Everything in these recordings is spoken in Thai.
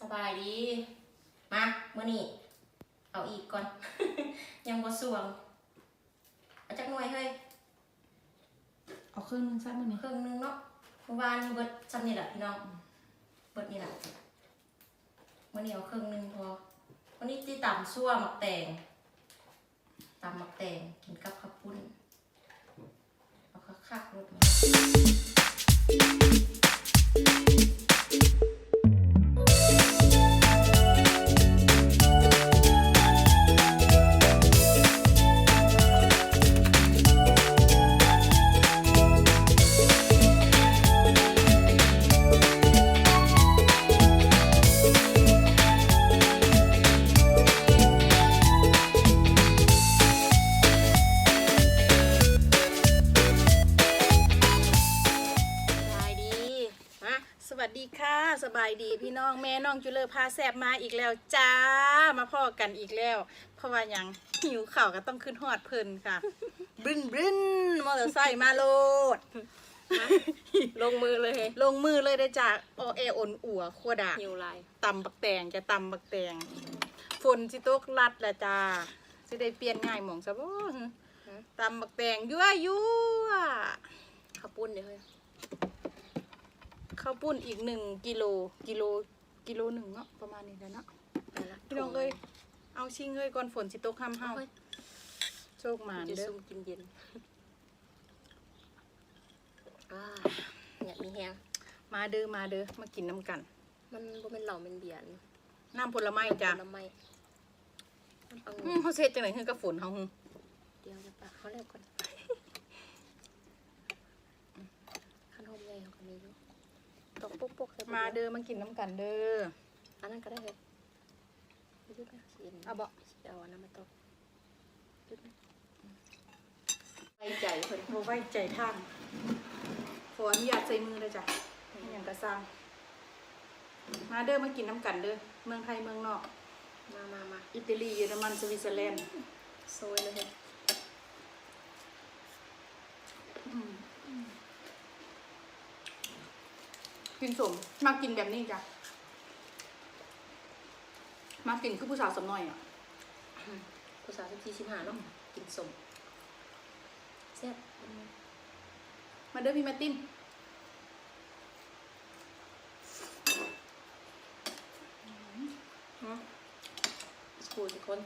สบายดี มาเมื่อนี้เอาอีกก่อน ยังบ่สวงเอาจักหน่วยเฮ้ยเอาเครื่องนึงซับมือนี่ครึ่งหนึงเนาะเมื่อวานนี้เบิดซ้ำนี่แหละพี่น้องเบิดนี่แหละมื่อนี้เอาครึ่งหนึงพอวันนี้ที่ต่ำซั่วหมักแตงตำหมักแตงกินกับข้าวปุ้นเอาคักๆรสมาสายดีพี่น้องแม่น้องจุเลอพาแซบมาอีกแล้วจ้ามาพ่อกันอีกแล้ว เพราะว่าหยังหิวข่าวก็ต้องขึ้นฮอดเพิ่นค่ะบึ้นบึ้นมอเตอร์ไซค์มาโลด ลงมือเลย ลงมือเลยได้อจ้าโอเออ่อนอัวขัวดาหิวลายตำบักแตงจะตำบักแตงฝนสิตกลัดแหละจ้าสิได้เปลี่ยนง่ายหมองซะบ่ตำบักแตงยั่วยั่วข้าวปุ้นเดี๋ยวเฮ้ย ข้าวปุ้นอีกหนึ่งกิโลกิโลกิโลหนึ่งเนาะประมาณนี้แหละเนาะไปละพี่น้องเอ้ยเอาชิงเอ้ยก่อนฝนสิตกห้ามเฮาเฮ้ยโชคหมานจะเด้อซุ่มกินเย็นอ่าเนี่ยมีแฮงมาเด้อมาเด้อมากินน้ำกัน มันบ่เป็นเหล่าเป็นเบียร์นี่น้ำผลไม้จ้ะผลไม้มันเอาอืมเขาเซ็ดจังไหนคือกับฝนเฮาหึเดี๋ยวจะปะเขาเรียกก่อนขนมไงเขาก็มีอยู่ ตกปุ๊กปุ๊กใส่มาเด้อมากินน้ำกันเด้ออันนั้นก็ได้เลยยุดนะสิเอาบ่สิเอาอันนั้นมาตกยุดนะไว้ใจเพิ่นบ่ไว้ใจทางขออนุญาตใส่มือเลยจ้ะอหย่างกระซังมาเด้อมากินน้ำกันเด้อเมืองไทยเมืองนอก มามามาอิตาลีเยอรมันสวิตเซอร์แลนด์โซยเลยเฮ้ยอืม กินสมมากินแบบนี้จ้ะมากินคือผู้สาวสำน้อยอะภาษาสิบสี่สิบห้าเนาะกินสมแซ่บมาเด้อพี่มาร์ตินอืมสกูทุกคน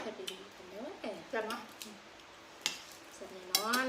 เผ็ดดีๆกันเด้อแก จัดเนาะ เสร็จแน่นอน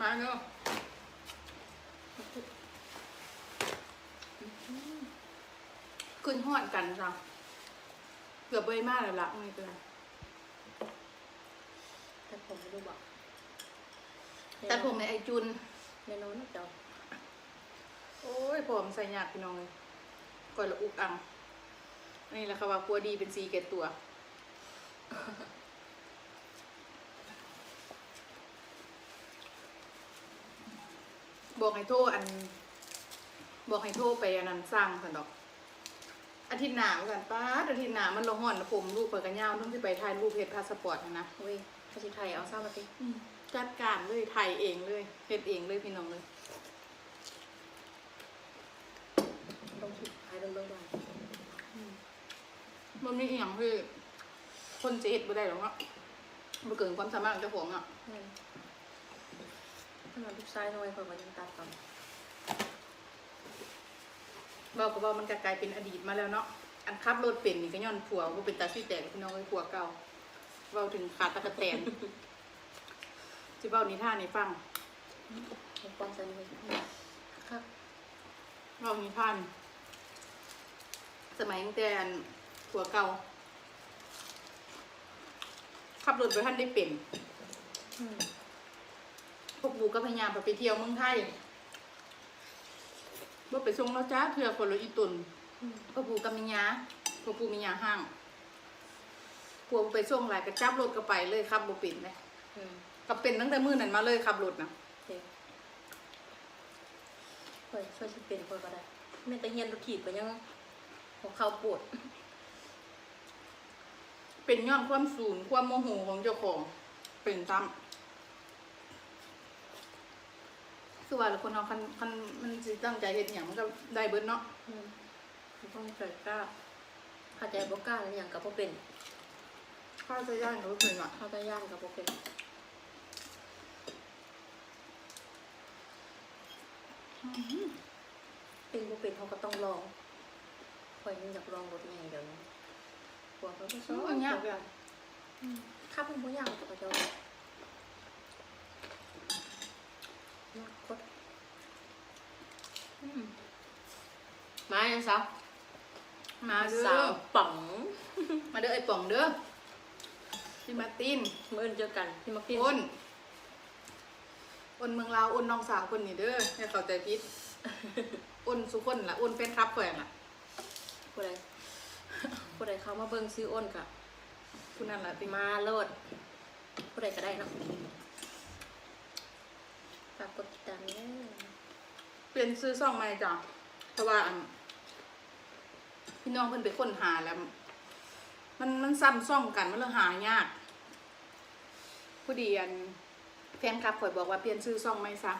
มังจับพี่น้องค่ะมาเนาะขึ้นหอดกันจ้ะเกือบเบยมากเลยละไม่เป็นไรแต่ผมไม่รู้บอกแต่ผมในไอจุนแน่นอนนะเจ้าโอ้ยผมใส่ยากพี่น้องเลยก่อยละอุกอังนี่แหละค่ะว่ากลัวดีเป็นสีเกตตัว บอกให้โทรอัน บอกให้โทรไปอันนั้นสร้างสันดอก อาทิตย์หน้าเหมือนกันป้าดอาทิตย์หน้ามันลงห่อนผมลูกเปิดกันยาวต้องที่ไปถ่ายรูปเพจพาสปอร์ตนะนะเว้ยภาษาไทยเอาซ้ำมาสิจัดการเลยถ่ายเองเลยเฮ็ดเองเลยพี่น้องเลยต้องคิดไทยเรื่องๆมันมีอหย่างที่คนจะเฮ็ดบ่ได้หรอกเนาะบ่เกินความสามารถของเจ้าของอะอืม ขนาดลูกชายน้อยเขาก็ยังตัดต่อเว้าก็เว่ามันก็กลายเป็นอดีตมาแล้วเนาะ อันขับรถเป็นนี่ก็ย้อนผัวบ่เป็นตาซี่แตกพี่น้องเอ้ผัวเก่าเว้าถึงขาดตะกะแตนสิเว้านิทานให้ฟังให้ความสนิทครับเว้านิทานสมัยตั้งแต่นผัวเก่าขับรถบ่ทันได้เป็น อืม ปูก็พยายามไปเที่ยวเมืองไทยว่าไปส่งแล้วจ้าเพื่อคนละอีตุนพ่อปูกับมิญญาพ่อปูมิญญาห้างปัวไปส่งหลายกระจับรถก็ไปเลยครับบ่เป็นเลยอืมก็เป็นตั้งแต่มื้อนั้นมาเลยขับรถนะโอเคเฮ้ยช่วยฉันเป็นคนก็ได้แม่แต่เฮียนรถถีบก็ยังของเขาปวด เป็นย้อนความสูงความโมโหของเจ้าของ เป็นตาม คือว่าแล้วคนเราคันคันมันสิตั้งใจเฮ็ดหยังมันก็ได้เบิดเนาะอืมต้องใจกล้าเข้าใจบ่กล้าอย่างกับบ่เป็นข้าจะย่านก็บ่เป็นว่ะเข้าใจย่านกับบ่เป็นเป็นบ่เป็นเขาก็ต้องลองคอยนึงอยากลองรถใหญ่เดี๋ยวนี้กลัวเขาจะซ้ออันนเนี้ยเขาข้าเป็นบ่ย่างกับเขาเจ้านาคต อืม มาจังซะมาเด้สาอวป๋องมาเด้อไอ้ป่องเด้อพี่มาร์ตินมื้ออื่นเจอกันที่มักกินอ้นอ้นเมืองลาวอ้นน้องสาวคนนี้เด้ออย่าเข้าใจผิดอ้นสุคนล่ะอ้นเป็นครับแขวงล่ะผู้ใดผู้ใดเข้ามาเบิ่งซื้ออ้นกะผู้นั้นล่ะติมาโลดผู้ใดก็ได้เนาะฝากกดติดตามเด้อเปลี่ยนซื้อซ่องใหม่จ้ะเพราะว่าอัน พี่น้องเพิ่นไปค้นหาแล้ว มันมันซ้ำซ่องกันมันเลยหายากผู้ดีอันแฟนคลับข่อยบอกว่าเปลี่ยนซื้อซ่องใหม่ซะ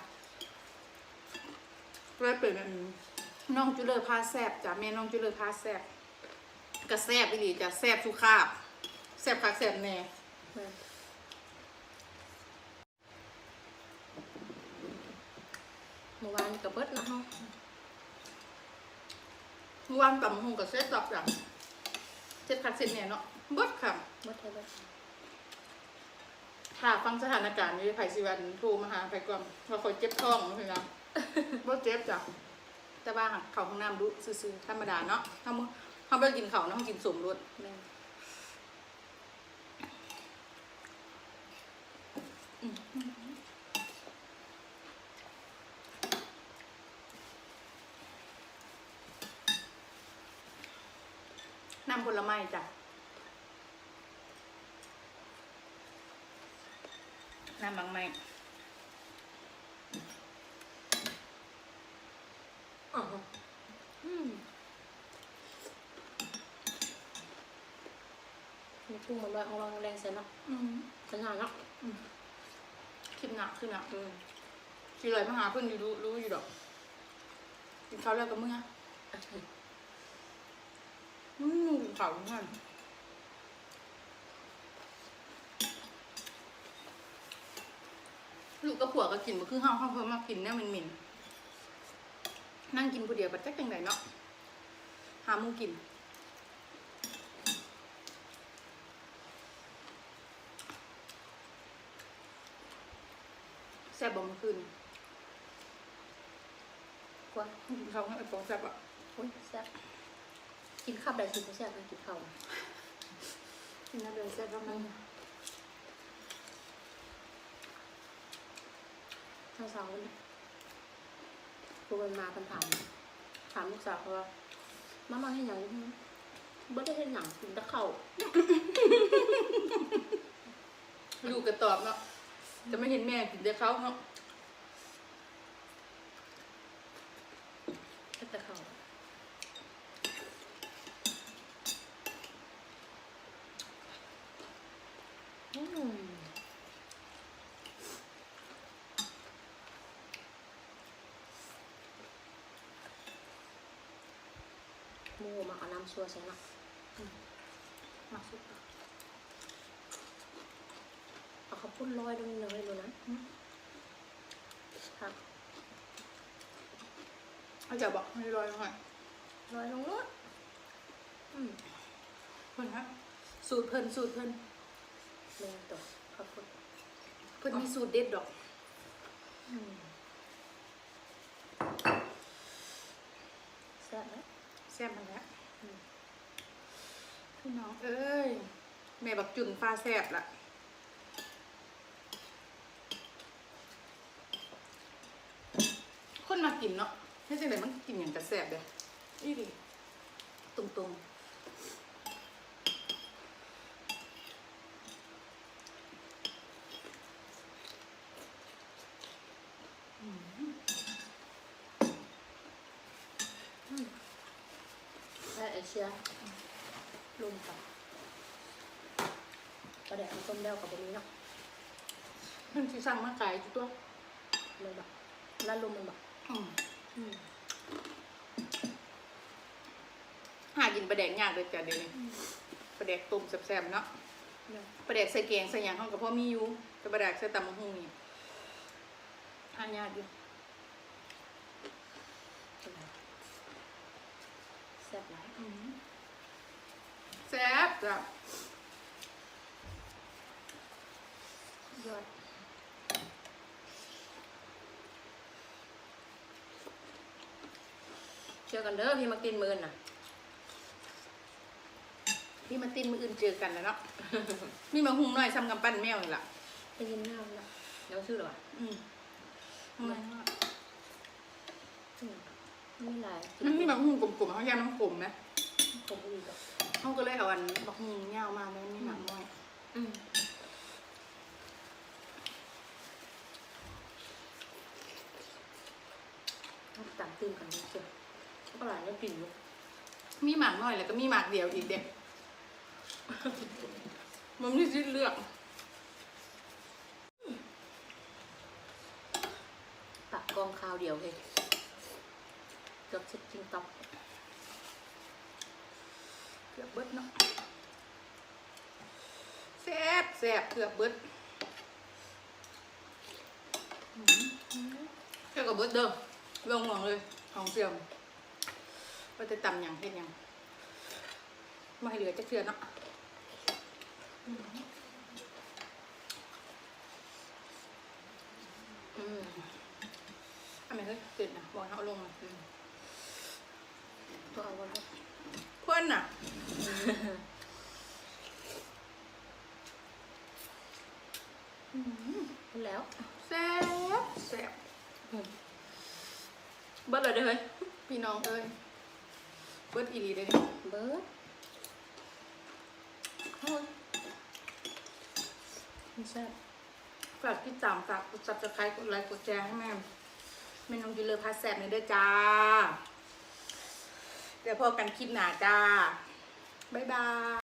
เลยเป็นน้องจุเลอพาแซบจ้ะแม่น้องจุเลอพาแซบกระแซบอีหลีจ้ะแซบสุคาบแซบคักแซบแน่เมื่อวานกับเบิดนะฮะเมื่อ วานต่ำหงกับเซตดอกจ้ะเจ็ดคักเซตเนี่ยเนาะเบิดค่ะเบิดให้เบิดค่ะฟังสถานการณ์นี้ไผ่สิวันโทรมาหาไผ่กวามว่าคอยเจ็บท้องนะพี่น้องบ่เจ็บจ้ะแต่ว่าเขาห้องน้ำดูซื่อๆธรรมดาเนาะถ้ามึงเขาไปกินเขาเนาะกินสมรสแม่น ผลไม้จ้ะน้ำบางไม้อ๋ออืมมีกุ้งมันด้วยของเราแรงเสียเนาะอืมขนาดเนาะคลิปหนักขึ้นอะอืมสิเลยมาหาเพื่อนอยู่รู้รู้อยู่ดอกกินข้าวแล้วกับมึงอะ อืมกินข้าเหมือนลูกกับผัวก็กินมาคือห้าวห้าวเพิ่มมากินเนี่ยมันหม็นนั่งกินผู้เดียวบัดจักจังไดเนาะหามูกินแซ่บบ่มื่อคืนกว่ากินข้าวให้ไอ้ฟองแซ่บอะโอ้ยแซ่บ กินข้าวได้สิบ่แซ่บมันกินข้าวกินน้ำเดือดแซ่บแล้วมันทั้งสองคนครูมันมาคำถามถามลูกสาวเขาว่ามามาให้หยังบ่ได้ให้หนังกินแต่ข้าวลูกก็ตอบเนาะจะไม่เห็นแม่กินแต่เขาเนาะ แค่แต่ข้าวอืมห มูมาเอาน้ำซัวใส่เนาะมาสุดเอาข้าวปุ้นลอยตรงนี้เลยดูนะครับเขาจะบอกให้ลอยหน่อยลอยลงรถอืมเพิ่นฮะสูตรเพิ่นสูตรเพิ่นเรียนตัวข้าวปุ้นเพิ่นมีสูตรเด็ดดอกอืมแซ่บไหม แซ่บมันแล้วพี่น้องเอ้ยแม่แบบจุ่มฟ้าแซ่บละคนมากินเนาะให้จังไหนมันกินอย่างกระแสบเลยอีดิตรงๆ เอเชียลุมกับประเดี๋ยวต้มแล้วกับบะหมี่เนาะๆมันสิสั่งมาขายจุตัวเลยแบบแล้วลุมมันแบบอืมอืมหากินปลาแดกยากเลยจ้ะเดี๋ยวนี้ปลาแดกต้มแซ่บๆเนาะเนี่ยปลาแดกใส่แกงใส่หยังเขากับพ่อมีอยู่แต่ปลาแดกใส่ตำมะฮุ่งนี่หายากอยู่ แซ่บหลาย แซ่บจ้ะยอดเชื่อกันเด้อพี่มากินมือนน่ะ พี่มาตินมืออื่นเจอกันแล้วเนาะ มีมะฮุ่งน้อยซ้ำกับปั้นแมวนี่ล่ะไปกินน้ำละเดี๋ยวชื่อหรอวะอืมทำไมวะอืมไม่หลายมันมีมะฮุ่งกลมๆเขายำน้ำกลมไหมผมอีกอะ เขาก็เลยเอาอันมะฮุ่งยาวมาแล้วมีหนังน้อยอืมเอาต่างตื่นกันเชียวก็หลานยังกินอยู่มีหมากน้อยแล้วก็มีหมากเดียวอีกเด็กมันมีสิทธิ์เลือกตักกองข้าวเดียวเองเกือบจะกินตับ เกือบเบิดเนาะแซ่บแซ่บเกือบเบิดแค่กับเบิดเด้อลงหวงเลยของเสียมว่าจะตำหยังเฮ็ดหยังไมาให้เหลือจะเทือนเนาะอืมอันไหนเฮ้ยติดนะบอกเอาลงมาอืมก็เอาไว้ เพื่อนน่ะ แล้วแซ่บแซ่บเบิดเลยเด้อเฮ้ยพี่น้องเอ้ยเบิดอีหลีเลยนี่เบิร์ดโอ้ยไม่ใช่บฝากติดตามฝากกดซับสไครต์กดไลค์กดแชร์ให้แม่แม่น้องยูเลอพาแซ่บในอยเด้อจ้า เดี๋ยวพอกันคลิปหน้าจ้า บ๊ายบาย